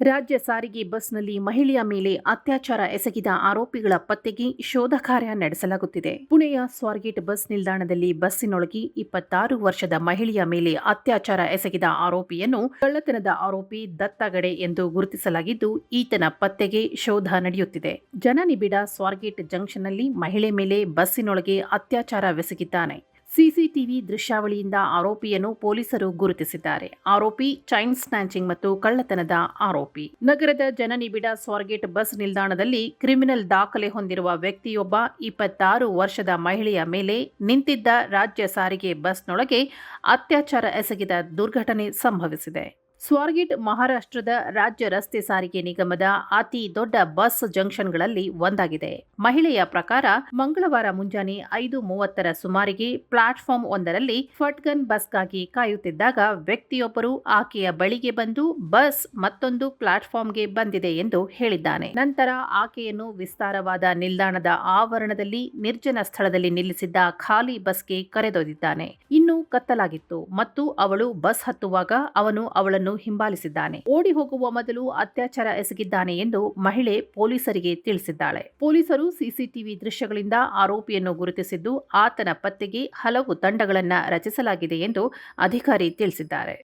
ರಾಜ್ಯ ಸಾರಿಗೆ ಬಸ್ನಲ್ಲಿ ಮಹಿಳೆಯ ಮೇಲೆ ಅತ್ಯಾಚಾರ ಎಸಗಿದ ಆರೋಪಿಗಳ ಪತ್ತೆಗೆ ಶೋಧ ಕಾರ್ಯ ನಡೆಸಲಾಗುತ್ತಿದೆ. ಪುಣೆಯ ಸ್ವಾರ್ಗೇಟ್ ಬಸ್ ನಿಲ್ದಾಣದಲ್ಲಿ ಬಸ್ಸಿನೊಳಗೆ ಇಪ್ಪತ್ತಾರು ವರ್ಷದ ಮಹಿಳೆಯ ಮೇಲೆ ಅತ್ಯಾಚಾರ ಎಸಗಿದ ಆರೋಪಿಯನ್ನು ಕಳ್ಳತನದ ಆರೋಪಿ ದತ್ತಗಡೆ ಎಂದು ಗುರುತಿಸಲಾಗಿದ್ದು, ಈತನ ಪತ್ತೆಗೆ ಶೋಧ ನಡೆಯುತ್ತಿದೆ. ಜನನಿಬಿಡ ಸ್ವಾರ್ಗೇಟ್ ಜಂಕ್ಷನ್ನಲ್ಲಿ ಮಹಿಳೆ ಮೇಲೆ ಬಸ್ಸಿನೊಳಗೆ ಅತ್ಯಾಚಾರವೆಸಗಿದ್ದಾನೆ. ಸಿಸಿಟಿವಿ ದೃಶ್ಯಾವಳಿಯಿಂದ ಆರೋಪಿಯನ್ನು ಪೊಲೀಸರು ಗುರುತಿಸಿದ್ದಾರೆ. ಆರೋಪಿ ಚೈನ್ ಸ್ನ್ಯಾಚಿಂಗ್ ಮತ್ತು ಕಳ್ಳತನದ ಆರೋಪಿ. ನಗರದ ಜನನಿಬಿಡ ಸ್ವಾರ್ಗೇಟ್ ಬಸ್ ನಿಲ್ದಾಣದಲ್ಲಿ ಕ್ರಿಮಿನಲ್ ದಾಖಲೆ ಹೊಂದಿರುವ ವ್ಯಕ್ತಿಯೊಬ್ಬ ಇಪ್ಪತ್ತಾರು ವರ್ಷದ ಮಹಿಳೆಯ ಮೇಲೆ ನಿಂತಿದ್ದ ರಾಜ್ಯ ಸಾರಿಗೆ ಬಸ್ನೊಳಗೆ ಅತ್ಯಾಚಾರ ಎಸಗಿದ ದುರ್ಘಟನೆ ಸಂಭವಿಸಿದೆ. ಸ್ವಾರ್ಗೇಟ್ ಮಹಾರಾಷ್ಟ್ರದ ರಾಜ್ಯ ರಸ್ತೆ ಸಾರಿಗೆ ನಿಗಮದ ಅತಿ ದೊಡ್ಡ ಬಸ್ ಜಂಕ್ಷನ್ಗಳಲ್ಲಿ ಒಂದಾಗಿದೆ. ಮಹಿಳೆಯ ಪ್ರಕಾರ ಮಂಗಳವಾರ ಮುಂಜಾನೆ ಐದು ಮೂವತ್ತರ ಸುಮಾರಿಗೆ ಪ್ಲಾಟ್ಫಾರ್ಮ್ ಒಂದರಲ್ಲಿ ಫಟ್ಗನ್ ಬಸ್ಗಾಗಿ ಕಾಯುತ್ತಿದ್ದಾಗ ವ್ಯಕ್ತಿಯೊಬ್ಬರು ಆಕೆಯ ಬಳಿಗೆ ಬಂದು ಬಸ್ ಮತ್ತೊಂದು ಪ್ಲಾಟ್ಫಾರ್ಮ್ಗೆ ಬಂದಿದೆ ಎಂದು ಹೇಳಿದ್ದಾನೆ. ನಂತರ ಆಕೆಯನ್ನು ವಿಸ್ತಾರವಾದ ನಿಲ್ದಾಣದ ಆವರಣದಲ್ಲಿ ನಿರ್ಜನ ಸ್ಥಳದಲ್ಲಿ ನಿಲ್ಲಿಸಿದ್ದ ಖಾಲಿ ಬಸ್ಗೆ ಕರೆದೊಯ್ದಿದ್ದಾನೆ. ಇನ್ನೂ ಕತ್ತಲಾಗಿತ್ತು ಮತ್ತು ಅವಳು ಬಸ್ ಹತ್ತುವಾಗ ಅವನು ಅವಳನ್ನು ಹಿಂಬಾಲಿಸಿದ್ದಾನೆ. ಓಡಿ ಹೋಗುವ ಮೊದಲು ಅತ್ಯಾಚಾರ ಎಸಗಿದ್ದಾನೆ ಎಂದು ಮಹಿಳೆ ಪೊಲೀಸರಿಗೆ ತಿಳಿಸಿದ್ದಾಳೆ. ಪೊಲೀಸರು ಸಿಸಿಟಿವಿ ದೃಶ್ಯಗಳಿಂದ ಆರೋಪಿಯನ್ನು ಗುರುತಿಸಿದ್ದು, ಆತನ ಪತ್ತೆಗೆ ಹಲವು ತಂಡಗಳನ್ನು ರಚಿಸಲಾಗಿದೆ ಎಂದು ಅಧಿಕಾರಿ ತಿಳಿಸಿದ್ದಾರೆ.